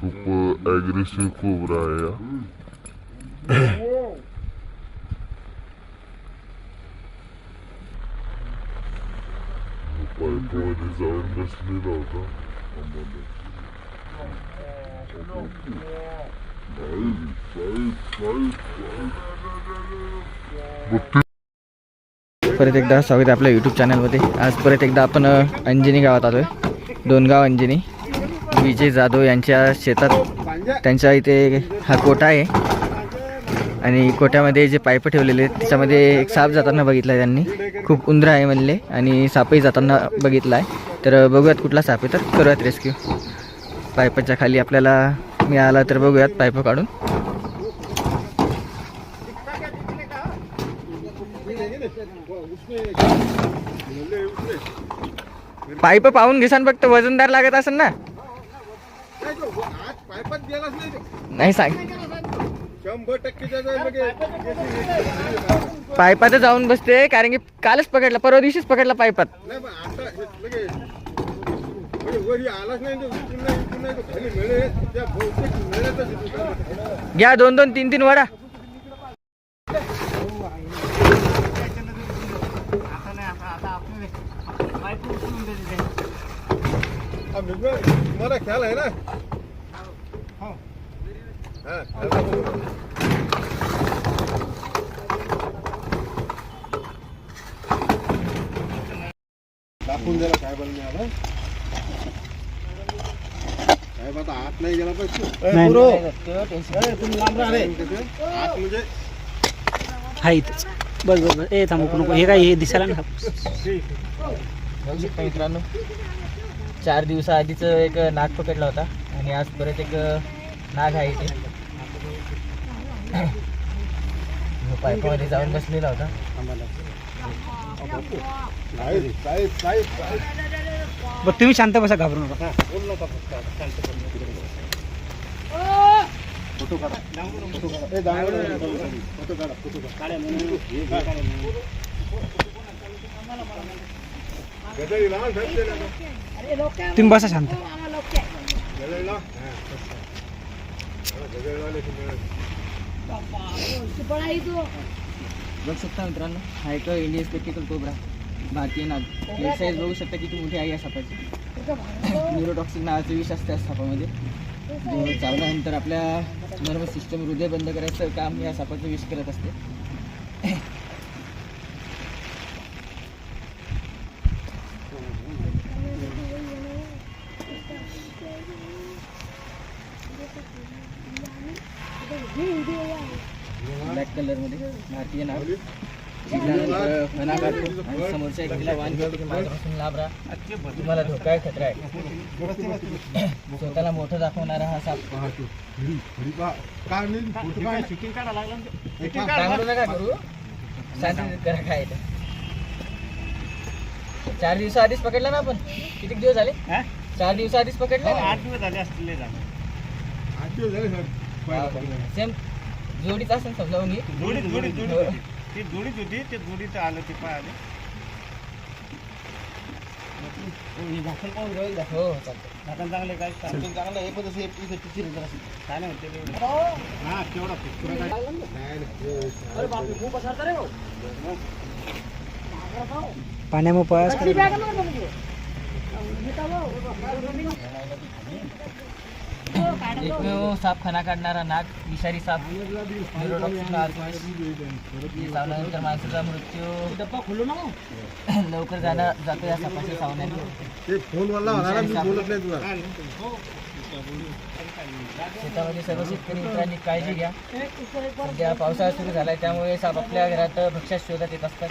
खूप aggressive cobra आहे हा पाईपमध्ये जाऊन बसलेला होता परत एकदा स्वागत आहे आपल्या यूट्यूब चॅनलमध्ये आज परत एकदा आपण अंजनी गावात आलो आहे दोनगाव अंजनी. विजय जाधव यांच्या शेतात त्यांच्या इथे हा कोटा आहे. आणि कोट्यामध्ये जे पाईप ठेवलेले आहेत त्याच्यामध्ये एक साप जाताना बघितला आहे त्यांनी. खूप उंदर आहे म्हणले आणि सापही जाताना बघितला आहे तर बघूयात कुठला साप आहे तर करूयात रेस्क्यू. पायपाच्या खाली आपल्याला मिळाला तर बघूयात पाईप काढून. पाईप पाहून घेसान फक्त वजनदार लागत असेल ना? पायपात गेलाच नाही तो. नाही सांग शंभर टक्केच्या जागी पाईपात जाऊन बसते कारण की कालच पकडला परवा दिवशीच पकडला पाईपात नाही पण आता हे लगे म्हणजे वर हे आलाच नाही तो इकडून नाही इकडून नाही तो. खाली मिळे त्या बहुतेक मिळतच येतो. घ्या दोन दोन तीन तीन वडा. हा, मिळवा. तुम्हाला ख्याल आहे ना हा, ख्याल आहे. दाखवून द्यायला साहेबांनी मिळालं साहेब आता आत नाही गेला पाहिजे. तुम्ही लांब राहा रे. आत म्हणजे हा इथंच बस बस बस. ए थांबू नको हे काय हे दिसायला ना शकता मित्रांनो चार दिवसाआधीच एक नाग पकडला होता. आणि आज परत एक नाग आहे इथे. पायपामध्ये पाईपामध्ये जाऊन बसलेला होता. साहेब बरं तुम्ही शांत बसा घाबरू नका. फोटो काढा फोटो काढा फोटो काढा फोटो काढा गदळी लावा, साहेब ते लावा. तुम्ही बसा शांत. हा. की. बघू शकता मित्रांनो हा एक इंडियन स्पेक्टिकल कोबरा भारतीय नाग साईज बघू शकता किती मोठी आहे या सापाची न्यूरोटॉक्सिक नावाचं विष असते या सापामध्ये जो चावल्यानंतर आपल्या नर्वस सिस्टम हृदय बंद करायचं काम या सापाचं विष करत असते ब्लॅक कलरमध्ये भारतीय आणि समोरच्या व्यक्तीला वाण घेतो की माझ्यापासून लाभ राहा तुम्हाला धोका आहे खतरा आहे स्वतःला मोठं दाखवणारा हा साप. चांगलं नका करू. शांती करा काय ते. चार दिवसा आधीच पकडला ना आपण? किती दिवस झाले? चार दिवसा आधीच पकडला? आठ दिवस झाले असतील आठ दिवस झाले साहेब. सेम जोडीच असेल समजावून घे. जोडी जोडी जोडी हो. ती जोडीच होती ते जोडीत आलं ते पाय आले हो हो चालतं झाकण चांगले काय? चांगलं हे पण तसं इथं टिचीर काय नाही होते. हा काय. पाण्यामुळे पळास एकमेव साप खाना काढणारा नाग विषारी साप चावल्यानंतर माणसाचा मृत्यू. लवकर जाणं जातो या सापाच्या तुला. शेतामध्ये सर्व शेतकरी मित्रांनी काळजी घ्या. सध्या पावसाळा सुरू झालाय त्यामुळे साप आपल्या घरात भक्ष्यात शोधात येत असतात.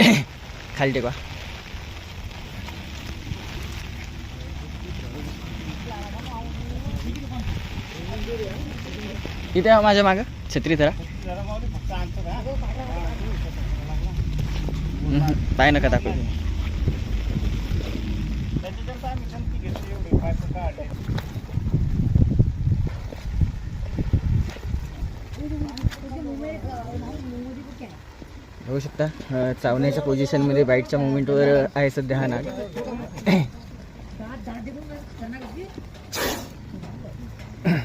खाली टेकवा इथे आहे माझ्या मागं छत्री धरा जरा माऊली फक्त आणतो का? पाय नका दाखवू बघू शकता चावण्याच्या पोझिशनमध्ये बाईटच्या मुवमेंटवर आहे सध्या हा नाग? हा.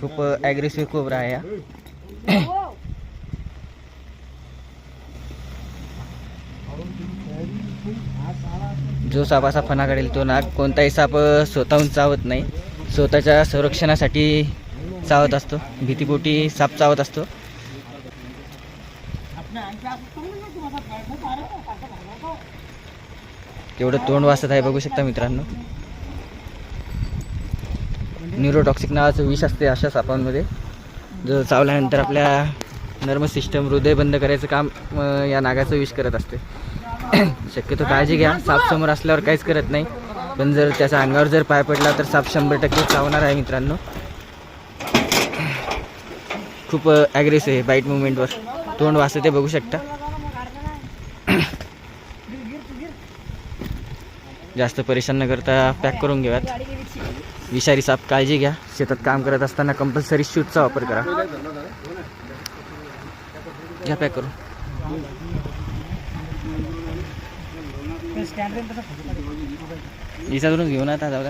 खूप ॲग्रेसिव्ह कोबरा आहे हा जो साप असा फणा काढेल तो नाग कोणताही साप स्वतःहून चावत नाही. स्वतःच्या संरक्षणासाठी चावत असतो. भीतीपोटी साप चावत असतो. केवढं तोंड वाचत आहे बघू शकता मित्रांनो. न्यूरोटॉक्सिक नावाचं विष असते अशा सापांमध्ये. जो चावल्यानंतर आपल्या नर्म सिस्टम हृदय बंद करायचं काम या नागाचं विष करत असते. शक्यतो काळजी घ्या. साप समोर असल्यावर काहीच करत नाही. पण जर त्याच्या अंगावर जर पाय पडला तर साप शंभर टक्के चावणार आहे मित्रांनो. खूप ॲग्रेसिव्ह आहे बाईट मुवमेंटवर तोंड वाचते बघू शकता. जास्त परेशान न करता पॅक करून घेऊयात. विषारी साप काळजी घ्या. शेतात काम करत असताना कंपल्सरी शूटचा वापर करा. घ्या पॅक करून. ते घेऊन आता जाऊ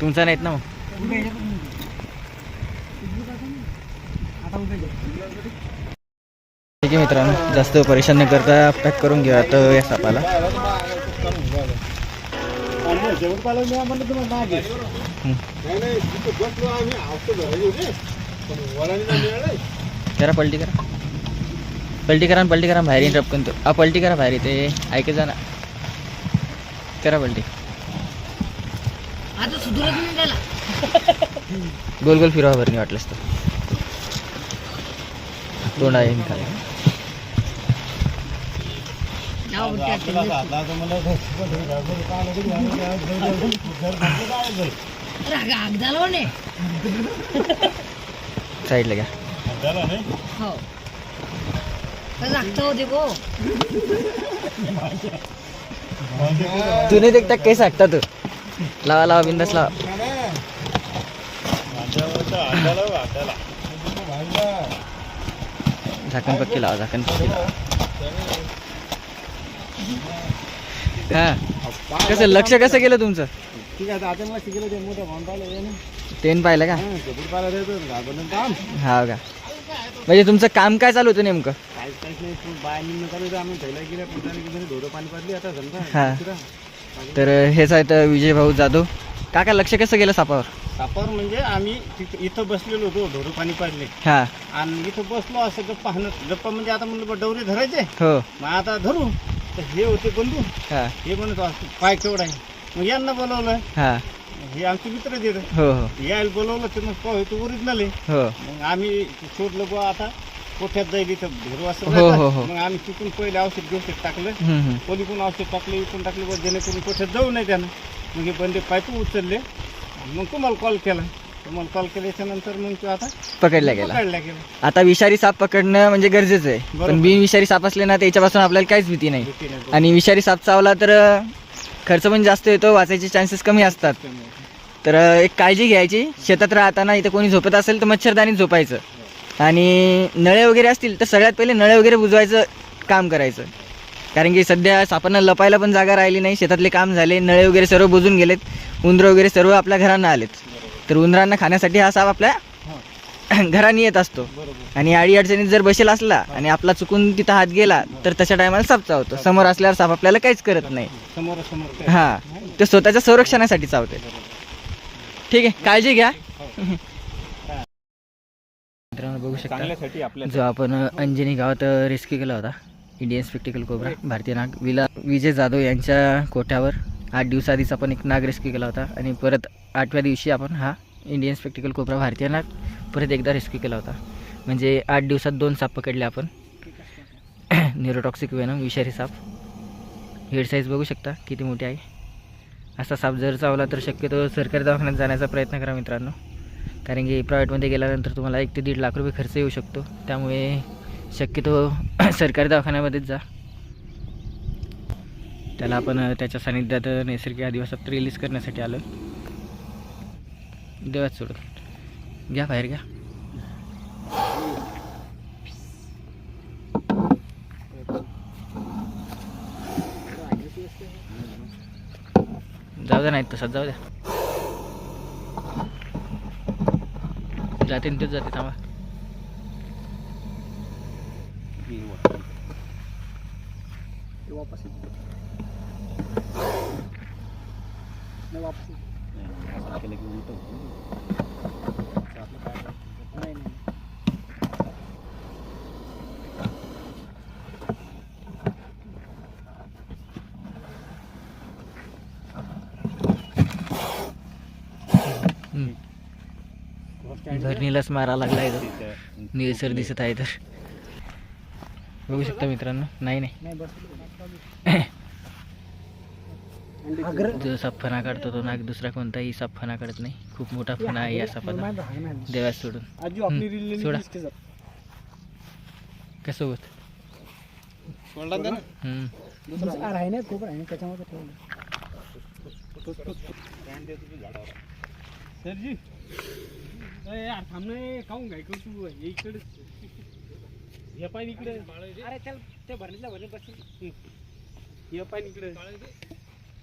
तुमचा नाहीत ना मग? ठीक आहे मित्रांनो जास्त परेशान न करता पॅक करून घेऊया आता या सापाला. आणि करा पलटी करा. पलटी करा आणि पलटी करा बाहेर येईन टपकन तो. हा पलटी करा बाहेर येते ऐके जा ना. करा पलटी. गोल गोल फिरवा बरं नाही वाटलंच तर. तोंड आहे हे म्हणे. साईडला घ्या. झालं नाही? हो. तर लागतं होते गो तू नाही देखता काही सांगता तू लावा लावा बिंदास लावा. हो. झाकण पक्की लावा झाकण पक्की लावा. हा. कसं लक्ष कसं केलं तुमचं? ठीक आहे आता मला शिकलं ते मोठं भाऊन पाहिलं हे ना. तेन पाहिलं का? हं, शेपूट पाहिलं ते तर घाबरून काम. हा का? म्हणजे तुमचं काम काय चालू होतं नेमकं? काहीच काहीच नाही तू बाय निम्न चालू आम्ही पहिला गेल्या पुढे गेले धोरं पाणी पाडली आता समजा. तर हेच आहेत विजय भाऊ जाधव. काका लक्ष कसं केलं सापावर? सापावर म्हणजे आम्ही तिथं इथं बसलेलो होतो धोरं पाणी पाडले हा. आणि इथं बसलो असं गप्पा हाणत गप्पा म्हणजे आता म्हणलं बा डवरे धरायचे. हो. मग आता धरू. तर हे होते बंधू. हा. हे म्हणत असं पाय केवढा आहे? मग यांना बोलवलं. हा. हे आमचे मित्र देत हो हो. यायला बोलवलं तर मग पाहू तो ओरिजिनल आहे. हो. मग आम्ही शोधलं बुवा आता कोठ्यात जाईल इथं? भेरू असं हो. हो, हो. मग आम्ही तिथून पहिले औषध घेऊन टाकलं. हम्म, हम्म. कोणी औषध टाकलं इथून टाकलं बुवा जेणेकरून कोठ्यात जाऊ नये त्यानं. मग हे बंदे पाईप उचलले. आणि मग तुम्हाला कॉल केला. तुम्हाला कॉल केल्याच्यानंतर मग तो आता पकडला गेला. पकडला गेला. आता विषारी साप पकडणं म्हणजे गरजेचं आहे. बरोबर. पण बिनविषारी साप असले ना त्याच्यापासून आपल्याला काहीच भीती नाही. भीती नाही. आणि विषारी साप चावला तर अं, खर्च पण जास्त येतो वाचायचे चान्सेस कमी असतात. तर एक काळजी घ्यायची. शेतात राहताना इथं कोणी झोपत असेल तर मच्छरदानीत झोपायचं. आणि नळे वगैरे असतील तर सगळ्यात पहिले नळे वगैरे बुजवायचं काम करायचं. कारण की सध्या सापांना लपायला पण जागा राहिली नाही. शेतातले काम झाले नळे वगैरे सर्व बुजून गेलेत. उंदरं वगैरे सर्व आपल्या घरांना आलेत. तर उंदरांना खाण्यासाठी हा साप आपल्या घराने येत असतो. आणि आडी अडचणीत जर बसेल असला आणि आपला चुकून तिथं हात गेला तर तशा टायमाला साप चावतो समोर असल्यावर साप आपल्याला काहीच करत नाही. हा. ते स्वतःच्या संरक्षणासाठी चावते ठीक आहे काळजी घ्या. मित्रांनो बघू शकता जो आपण अंजनी गावात रेस्क्यू केला होता इंडियन स्पेक्टिकल कोबरा भारतीय नाग विला विजय जाधव यांच्या कोठ्यावर आठ दिवसाआधीच आपण एक नाग रेस्क्यू केला होता आणि परत आठव्या दिवशी आपण हा इंडियन स्पेक्टिकल कोबरा भारतीय नाग परत एकदा रेस्क्यू केला होता. म्हणजे आठ दिवसात दोन साप पकडले आपण. न्यूरोटॉक्सिक वेनम विषारी साप. हेड साईज बघू शकता किती मोठी आहे. असा साप जर चावला तर शक्यतो सरकारी दवाखान्यात जाण्याचा प्रयत्न करा मित्रांनो. कारण की प्रायव्हेटमध्ये गेल्यानंतर तुम्हाला एक ते दीड लाख रुपये खर्च येऊ शकतो. त्यामुळे शक्यतो सरकारी दवाखान्यामध्येच जा. त्याला आपण त्याच्या सानिध्यात नैसर्गिक आदिवासात रिलीज करण्यासाठी आलो देवाच सोडून. घ्या बाहेर घ्या. जाऊ द्या नाही तसंच जाऊ द्या जाते न तेच जाते थांबा धरणीलाच मारा लागलाय तो निळसर दिसत आहे तर. बघू शकता मित्रांनो. नाही नाही. जो साप फणा काढतो तो नाग दुसरा कोणताही साप फणा काढत नाही. खूप मोठा फणा आहे या सापाचा. देवास सोडून. सोडा. कसं होत हम्म. सरजी अरे यार थांब ना काऊन काय करतो इकडे हे पाय इकडे अरे चल ते भरणीतल्या भरणीत बस हे पाय इकडे